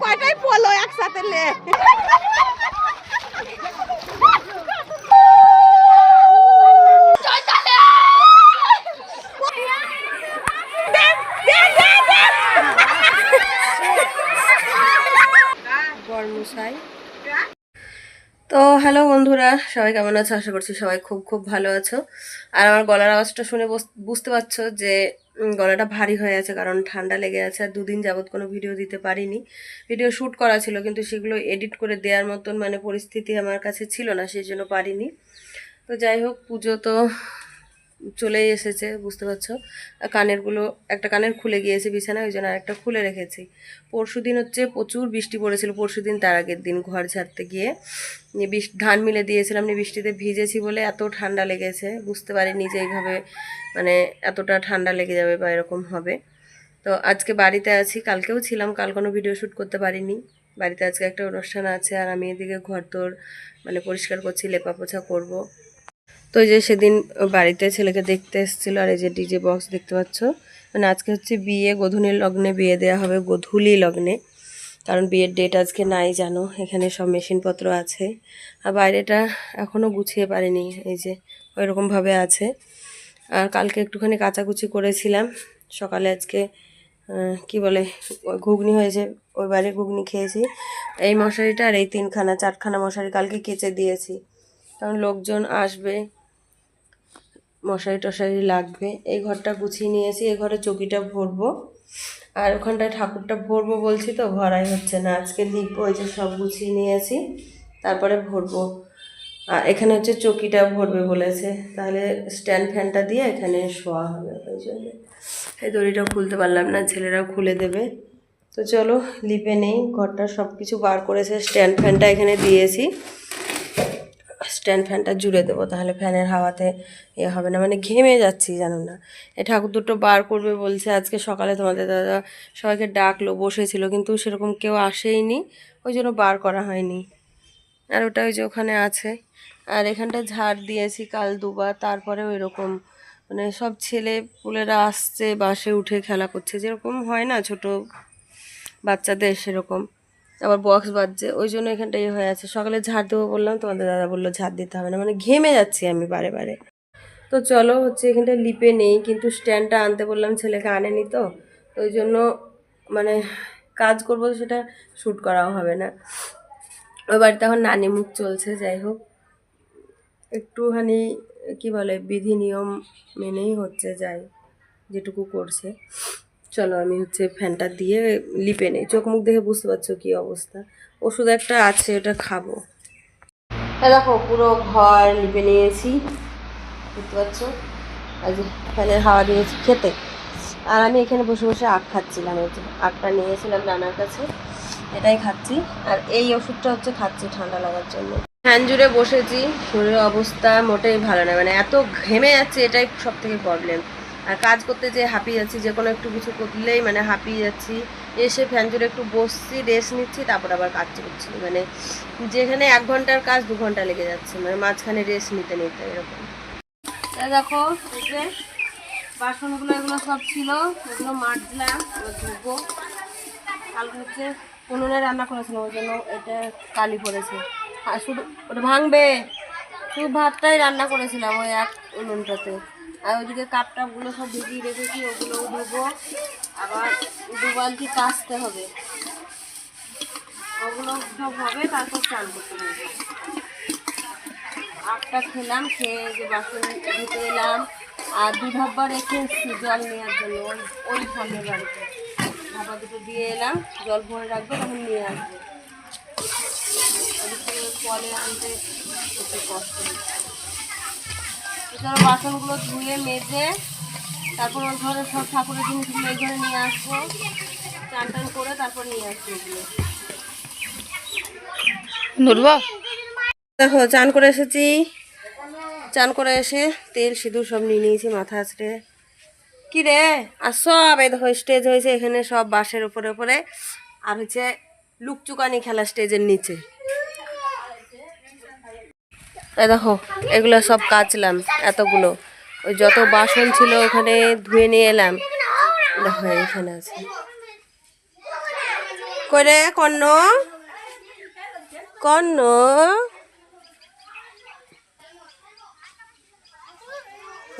কয়টাই পলো একসাথে লে? তো হ্যালো বন্ধুরা, সবাই কেমন আছো? আশা করছি সবাই খুব খুব ভালো আছো। আর আমার গলার আওয়াজটা শুনে বুঝ- বুঝতে পারছ যে গলাটা ভারী হয়ে আছে কারণ ঠান্ডা লেগে আছে আর দুদিন যাবত কোনো ভিডিও দিতে পারিনি। ভিডিও শ্যুট করা ছিল কিন্তু সেগুলো এডিট করে দেওয়ার মতন মানে পরিস্থিতি আমার কাছে ছিল না, সেই জন্য পারিনি। তো যাই হোক, পুজো তো চলেই এসেছে, বুঝতে পারছ? কানেরগুলো, একটা কানের খুলে গিয়েছে বিছানায়, ওই জন্য আরেকটা খুলে রেখেছি। পরশু দিন হচ্ছে প্রচুর বৃষ্টি পড়েছিল পরশু দিন তার আগের দিন ঘর ছাড়তে গিয়ে। ধান মিলে দিয়েছিলাম বৃষ্টিতে ভিজেছি বলে এত ঠান্ডা লেগেছে, বুঝতে পারিনি যে এইভাবে মানে এতটা ঠান্ডা লেগে যাবে বা এরকম হবে। তো আজকে বাড়িতে আছি, কালকেও ছিলাম, কাল কোনো ভিডিও শ্যুট করতে পারিনি। বাড়িতে আজকে একটা অনুষ্ঠান আছে, আর আমি এদিকে ঘর তোর মানে পরিষ্কার করছি লেপা পোছা করব। তো যে সেদিন বাড়িতে ছেলেকে দেখতে এসেছিল আর এই যে ডিজে বক্স দেখতে পাচ্ছ। মানে আজকে হচ্ছে বিয়ে গোধূলির লগ্নে বিয়ে দেওয়া হবে, গোধূলি লগ্নে। কারণ বিয়ের ডেট আজকে নাই, জানো, এখানে সব মেশিনপত্র আছে। আর বাইরেটা এখনও গুছিয়ে পারিনি, এই যে ওইরকমভাবে আছে। আর কালকে একটুখানি কাচাকুচি করেছিলাম। সকালে আজকে কি বলে, ঘুগনি হয়েছে, ওই বাড়ি ঘুগনি খেয়েছি। এই মশারিটা আর এই তিনখানা, চারখানা মশারি কালকে কেচে দিয়েছি। কারণ লোকজন আসবে, মশারি টশারি লাগবে। এই ঘরটা গুছিয়ে নিয়েছি, এই ঘরে চকিটা ভরবো। আর ওখানটায় ঠাকুরটা ভরবো বলছি তো, ভরাই হচ্ছে না। আজকে লিখব ওই যে সব গুছিয়ে নিয়েছি, তারপরে ভরবো। আর এখানে হচ্ছে চকিটা ভরবে বলেছে। তাহলে স্ট্যান্ড ফ্যানটা দিয়ে এখানে শোয়া হবে ওই জন্য। এই দড়িটা খুলতে পারলাম না, ছেলেরাও খুলে দেবে। তো চলো, লিপে নেই, ঘরটা সব কিছু বার করেছে। স্ট্যান্ড ফ্যানটা এখানে দিয়েছি। স্ট্যান্ড ফ্যানটা জুড়ে দেবো, তাহলে ফ্যানের হাওয়াতে ইয়ে হবে না। মানে ঘেমে যাচ্ছি, জানো না। এ ঠাকুর দুটো বার করবে বলছে, আজকে সকালে তোমাদের দাদা সবাইকে ডাকলো, বসেছিল, কিন্তু সেরকম কেউ আসেইনি, ওই জন্য বার করা হয়নি। আর ওটা ওই যে ওখানে আছে। আর এখানটা ঝাড় দিয়েছি কাল দুবার, তারপরে ওই রকম মানে সব ছেলে পুলেরা আসছে, বাসে উঠে খেলা করছে, যেরকম হয় না, ছোট বাচ্চাদের সেরকম। আবার বক্স বাজছে, ওই জন্য এখানটা ইয়ে হয়ে আছে। সকালে ঝাড় দেবো বললাম, তোমাদের দাদা বলল ঝাড় দিতে হবে না মানে ঘেমে যাচ্ছি আমি বারে বারে। তো চলো হচ্ছে এখানটা লিপে নেই, কিন্তু স্ট্যান্ডটা আনতে বললাম ছেলেকে আনেনি তো তো ওই জন্য মানে কাজ করব সেটা শ্যুট করাও হবে না। ওই বাড়িতে এখন নানি মুখ চলছে, যাই হোক। একটুখানি কি বলে, বিধি নিয়ম মেনেই হচ্ছে, যাই, যেটুকু করছে। চলো আমি হচ্ছে ফ্যানটা দিয়ে লিপে নেই। চোখ মুখ দেখে বুঝতে পারছ কি অবস্থা। ওষুধ একটা আছে, ওটা খাব। দেখো, পুরো ঘর লিপে নিয়েছি। বুঝতে পারছ যে ফ্যানের হাওয়া দিয়েছি খেতে। আর আমি এখানে বসে বসে আখ খাচ্ছিলাম। এই যে আখটা নিয়েছিলাম নানার কাছে। এটাই খাচ্ছি। আর এই ওষুধটা হচ্ছে খাচ্ছি ঠান্ডা লাগার জন্য। ফ্যান জুড়ে বসেছি। শরীরের অবস্থা মোটেই ভালো না। মানে এত ঘেমে যাচ্ছে এটাই সব থেকে প্রবলেম আর কাজ করতে যে হাঁপিয়ে যাচ্ছি, যে কোনো একটু কিছু করলেই মানে হাঁপিয়ে যাচ্ছি। এসে ফ্যান জুড়ে একটু বসছি রেস্ট নিচ্ছি, তারপর আবার কাজ করছি। মানে যেখানে এক ঘণ্টার কাজ দু ঘণ্টা লেগে যাচ্ছে মানে মাঝখানে রেস্ট নিতে নিতে এরকম। দেখো যে বাসনগুলো, এগুলো সব ছিল। এগুলো মাজলাম ধুবো। হচ্ছে উনুনে রান্না করেছিলাম, ওই জন্য এটা কালি পড়েছে। আর শুধু ওটা ভাঙবে। শুধু ভাতটাই রান্না করেছিলাম ওই এক উনুনটাতে। আর ওইদিকে কাপ টাপগুলো সব ভিজিয়ে রেখেছি, ওগুলোও ধুবো। আবার দু বালতি কাচতে হবে। ওগুলো সব হবে, তারপর চান করতে হবে। আটটা খেলাম, খেয়ে যে বাসন ধুতে এলাম। আর দু ধাব্বা রেখে জল নেওয়ার জন্য, ওই ওই সামনের বাড়িতে। ধাবা দুটো দিয়ে এলাম, জল ভরে রাখব, তখন নিয়ে আসব। ওদিক কলে আনতে কষ্ট হচ্ছে। চলো বাসনগুলো ধুয়ে মেজে তারপর ওই ঘরে সব ঠাকুরের জিনিসগুলো এই ঘরে নিয়ে আসব। চান টান করে তারপর নিয়ে আসব দেখো চান করে এসেছি। চান করে এসে তেল সিঁদুর সব নিয়ে নিয়েছি মাথা আছড়ে। কি রে? আর সব এই দেখো স্টেজ হয়েছে এখানে সব বাঁশের উপরে উপরে। আর হচ্ছে লুকচুকানি খেলা স্টেজের নিচে। এই দেখো, এগুলো সব কাচলাম, এতগুলো। ওই যত বাসন ছিল ওখানে ধুয়ে নিয়ে এলাম। দেখো এখানে আছে। করে কর্ণ? কর্ণ?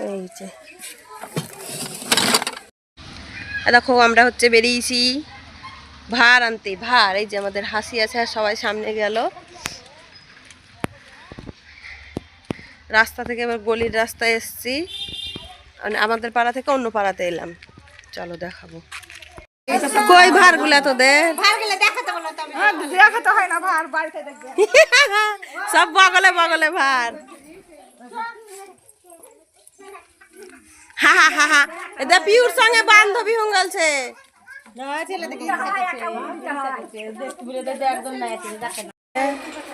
এই যে। দেখো, আমরা হচ্ছে বেরিয়েছি। ভার আনতে, ভার, এই যে আমাদের হাসি আছে আর সবাই সামনে গেল। রাস্তা থেকে এবার গলির রাস্তায় এসছি। মানে আমাদের পাড়া থেকে অন্য পাড়াতে এলাম। চলো দেখাবো। কই হয় ভার বাড়িতে দেখবে। সব বগলে বগলে ভার। হা হা হা হা। এটা পিউর সঙ্গে বান্ধবী হঙ্গলছে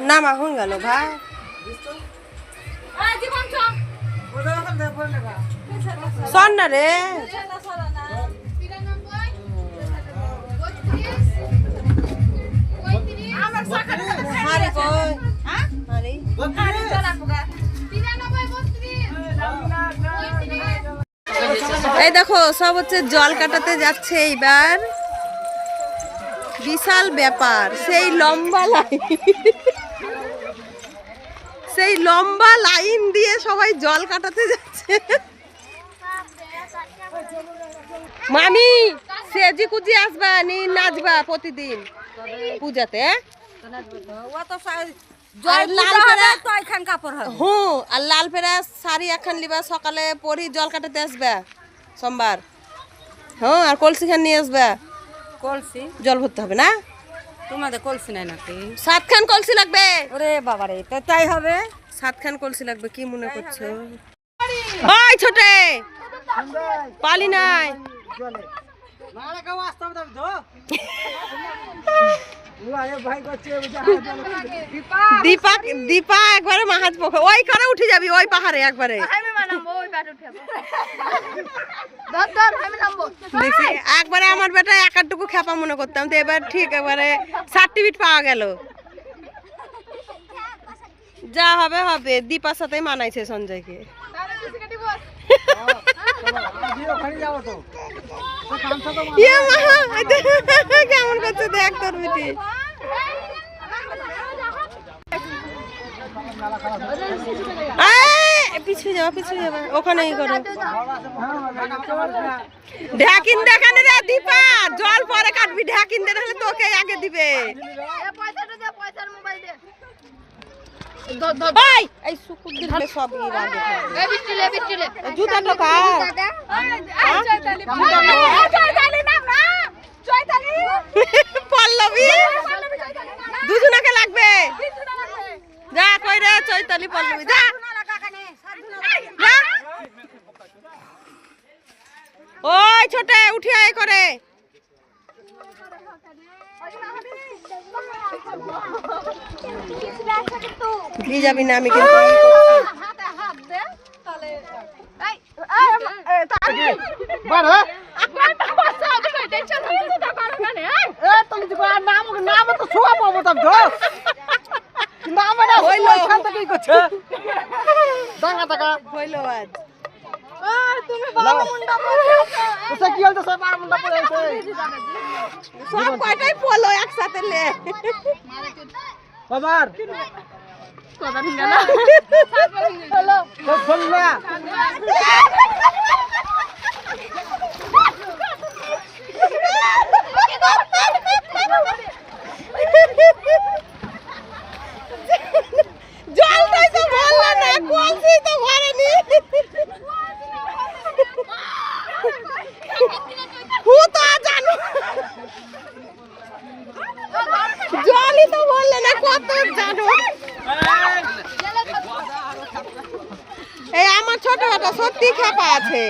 না মা হঙ্গেল ভাই শোন না রে। হারি এই দেখো সব হচ্ছে জল কাটাতে যাচ্ছে এইবার। বিশাল ব্যাপার সেই লম্বা লাইন সেই লম্বা লাইন দিয়ে সবাই জল কাটাতে যাচ্ছে। মামি সেজি কুজি আসবা নি নাচবা প্রতিদিন পূজাতে হ্যাঁ? আর লাল পেরা শাড়ি লিবা সকালে পরি জল কাটাতে আসবে সোমবার। হ্যাঁ আর কলসি খান নিয়ে আসবে। কলসি? জল ভরতে হবে না? তোমাদের কলসি নাই নাকি? সাতখান কলসি লাগবে। ওরে বাবারে তো তাই হবে? সাতখান কলসি লাগবে কি মনে করছ? ওই ছোটে পালি নাই। দীপা দীপা একবারে পোখর ওই করে উঠে যাবি ওই পাহাড়ে একবারে। একবারে আমার বেটা একারটুকু খেপা মনে করতাম তো এবার ঠিক একবারে সার্টিফিকেট পাওয়া গেল। যা হবে হবে। দীপার সাথে মানাইছে সঞ্জয়কে। ইয়ে মা, তোর বেটি এই, পিছু যাবা ওখানেই করো। ঢাকিন দেখানে রে দীপা জল পরে কাটবি ঢাকিন দে নাহলে তোকে আগে দিবে। এই, এই সুকুর দিলে সব ই রাগে থাকবে। জুতা টোকা পল্লবী দুজনকে লাগবে। যা কই রে চৈতালি পল্লবী যা। ওই ছোটে উঠে আয় করে দিয়ে যাবি না আমি কিন্তু। ই করছি। হইল হইল আজ। সব কয়টাই পলো একসাথে লে। জলটাই না কলসি তো ভরেনি হু তো জানো। জলই তো বললে না, কত জানো। এই আমার ছোট বেটা সত্যি খেপা আছে।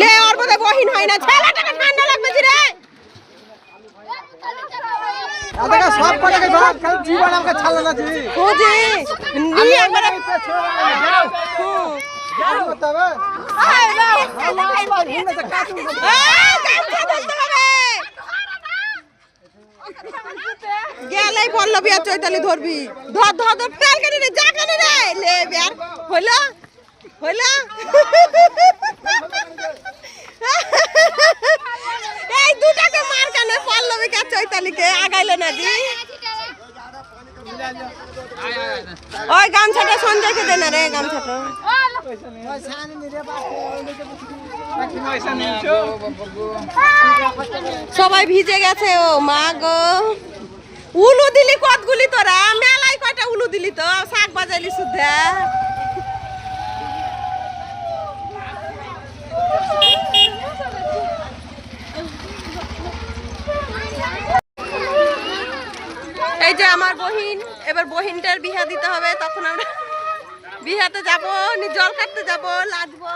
লে, ওর বোধহয় বহিন হয় না। ছেলেটাকে ঠান্ডা লাগবে জি রে সব কটাকে ধর খালি জীবন আমাকে ছাড়লো না জি খুঁজি। নিয়ে একবারে হবে। এই, গামছা ধরতে হবে। গেলেই পল্লবী আর চৈতালি ধরবি। ধর ধর ধর ফেল কেন রে যা কেন রে লে বের হইল? হইল? ওই গামছাটা সঞ্জয়কে দে না রে গামছাটা। সবাই ভিজে গেছে, ও মা গো। উলু দিলি কতগুলি তোরা? মেলায় কয়টা উলু দিলি তো? শাক বাজাইলি সুদ্ধা এই যে আমার বহিন এবার বহিনটার বিহা দিতে হবে তখন আমরা বিহাতে যাব জল কাটতে যাব লাজবো।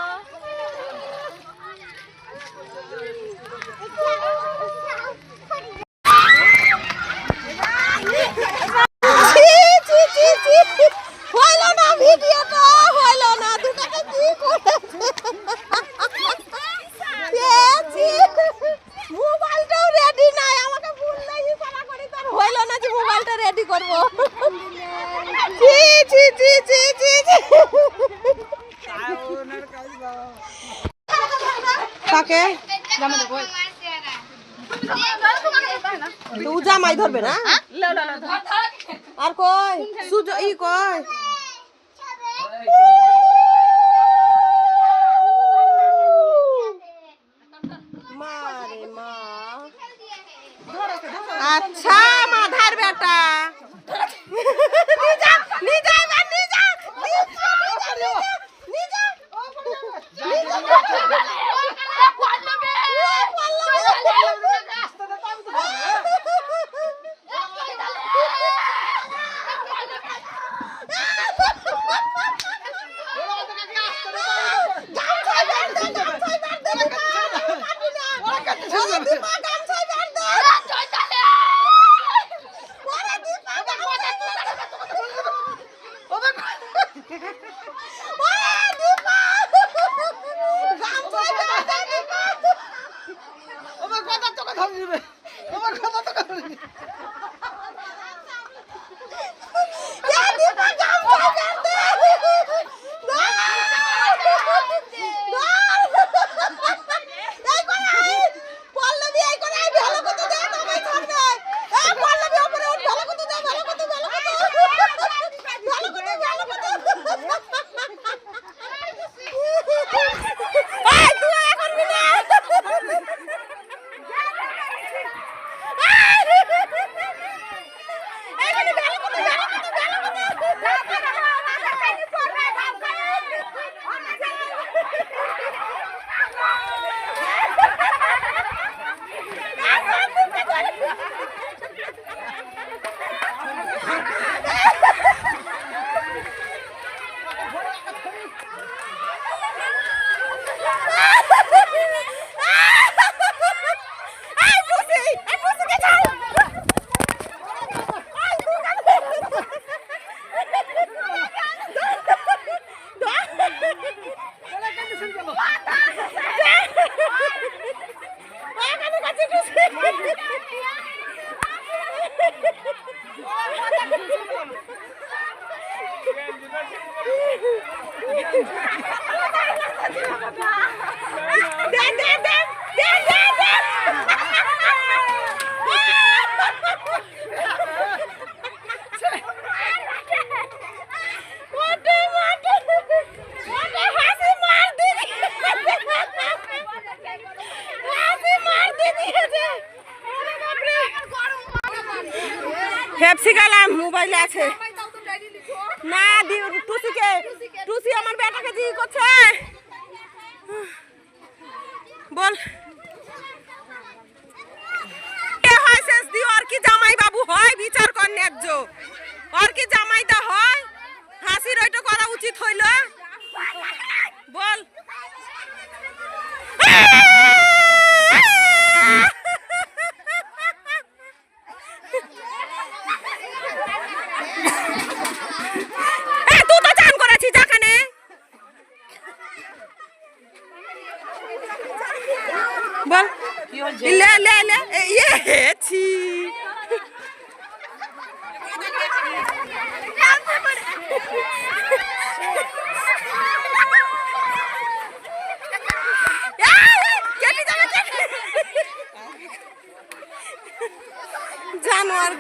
ছি, ছি, ছি, ছি। হইল না ভিডিওটা হইল না দুটাকে কি করেছে মোবাইলটাও রেডি নাই আমাকে বললেই করা করি তোর হইল না যে মোবাইলটা রেডি করব। ছি ছি ছি ছি ছি কাকে? তো জামাই ধরবে না? আর কই? সুজ ই কই? মা আচ্ছা মাধার বেটা নিজা নিজা এবার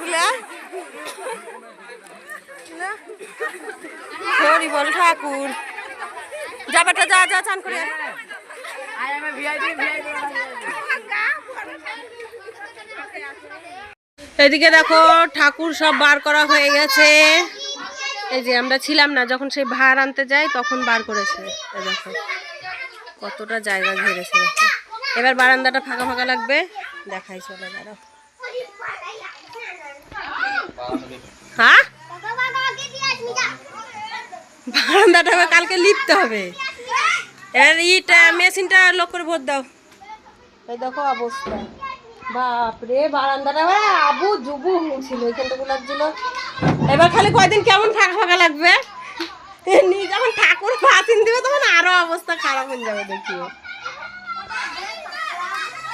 গুলা হরি বল, ঠাকুর। যা বেটা, যা যা, চান করে। এদিকে দেখো, ঠাকুর সব বার করা হয়ে গেছে। এই যে আমরা ছিলাম না, যখন সেই ভার আনতে যাই, তখন বার করেছে। দেখো, কতটা জায়গা ঘিরেছে। এবার বারান্দাটা ফাঁকা ফাঁকা লাগবে, দেখাই চলে দাঁড়াও হ্যাঁ? বারান্দাটা কালকে লিপতে হবে। এর ইটা মেশিনটা লোক করে ভোট দাও। এই দেখো অবস্থা। বাপরে, বারান্দাটা আবু জুবু ছিল এখানটুকু লাগছিল এবার খালি কয়দিন কেমন ফাঁকা ফাঁকা লাগবে? এমনি যখন ঠাকুর বাতিন দিবে তখন আরও অবস্থা খারাপ হয়ে যাবে দেখিও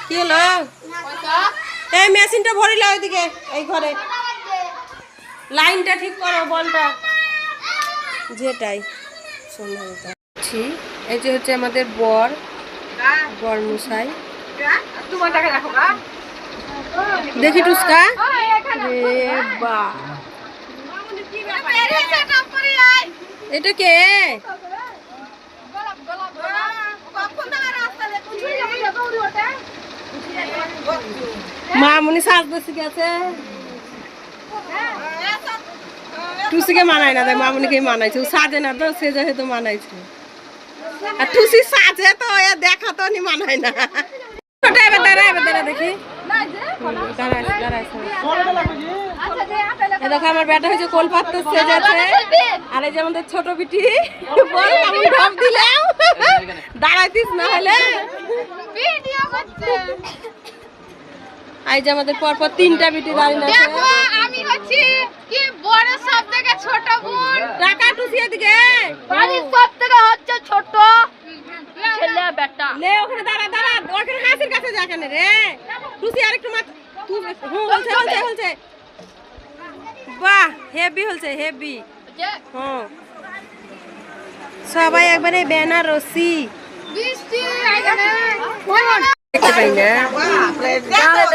কি হলো? এই মেশিনটা ভরিলা ওইদিকে এই ঘরে। লাইনটা ঠিক করো বলটা। যেটাই সন্ধ্যা এই যে হচ্ছে আমাদের বর বর মশাই। দেখি টুসকা। রে বা। এটা কে? মামুনি সাজতে গেছে টুসিকে মানায় না, দেখ মামুনিকে মানাইছে। ও সাজে না তো, সে যেহেতু মানাইছে। আর টুসি সাজে তো, এ দেখা তো নি, মানায় না। আমার বেটা হয়েছে ছোট দাঁড়াইতিস না হলে। যে আমাদের পরপর তিনটা বিটি দাঁড়িয়ে আছে। আমি হচ্ছি কি বড় সব থেকে ছোট বোন। টাকা টুসিয়ে দিকে বাড়ির সব থেকে হচ্ছে ছোট ছেলে বেটা। লে ওখানে দাঁড়া দাঁড়া ওখানে হাসির কাছে যা কেন রে। টুসি আরেকটু মাত তুই হুম বলছে বলছে বলছে বাহ হেভি হলছে হেভি। হুম সবাই একবারে বেনারসি। বৃষ্টি এখানে দেখতে পাই না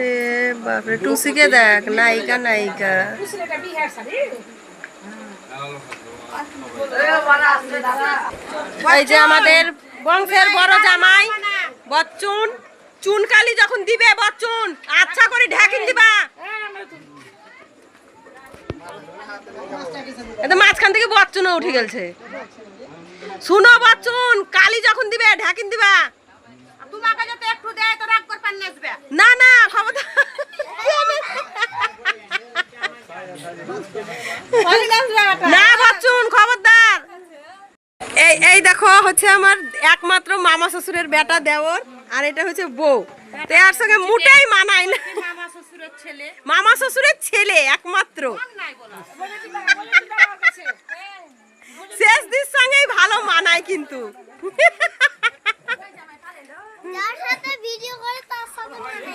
রে বাপরে, টুসিকে দেখ, নায়িকা নায়িকা। এই যে আমাদের বংশের বড় জামাই, বচ্চুন। চুনকালি যখন দিবে, বচ্চুন আচ্ছা করে ঢাকিন দিবা। এটা মাঝখান থেকে বচ্চুনও উঠে গেছে শুনো বচ্চুন, কালি যখন দিবে, ঢাকিন দিবা। তোমাকে যাতে একটু দেয় তো রাগ করপান নাচবে। না না খবর না বচ্চুন খবরদার। এই এই দেখো হচ্ছে আমার একমাত্র মামা শ্বশুরের বেটা দেওর আর এটা হচ্ছে বউ। তো এর সঙ্গে মুটেই মানায় না। মামা শ্বশুরের ছেলে। মামা শ্বশুরের ছেলে একমাত্র নাই বলা শেষ দির সঙ্গেই ভালো মানায় কিন্তু যার সাথে ভিডিও করে তার সাথে মানে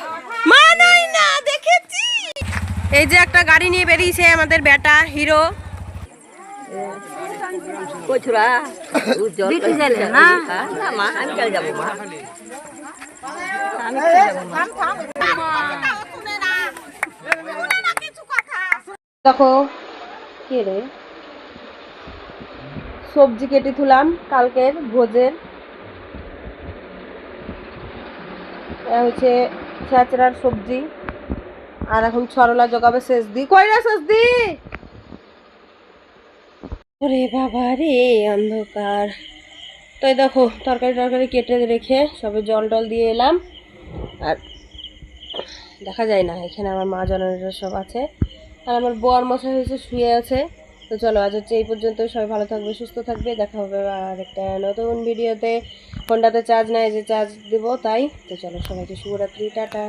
মানাই না দেখেছি এই যে একটা গাড়ি নিয়ে বেরিয়েছে আমাদের বেটা হিরো। দেখো কে রে? সবজি কেটে তুলাম কালকের ভোজের। হচ্ছে ছেঁচড়ার সবজি। আর এখন ছরলা জগাবে শেষ দি কই রে শেষ দি ওরে বাবা রে, অন্ধকার। তো এই দেখো, তরকারি টরকারি কেটে রেখে সবে জল টল দিয়ে এলাম। আর দেখা যায় না, এখানে আমার মা জননীরা সব আছে। আর আমার বর মশাই হয়েছে, শুয়ে আছে। তো চলো, আজ হচ্ছে এই পর্যন্ত সবাই ভালো থাকবে, সুস্থ থাকবে। দেখা হবে আর একটা নতুন ভিডিওতে। ফোনটাতে চার্জ নেয় যে চার্জ দেবো, তাই। তো চলো, সবাইকে শুভরাত্রি, টাটা।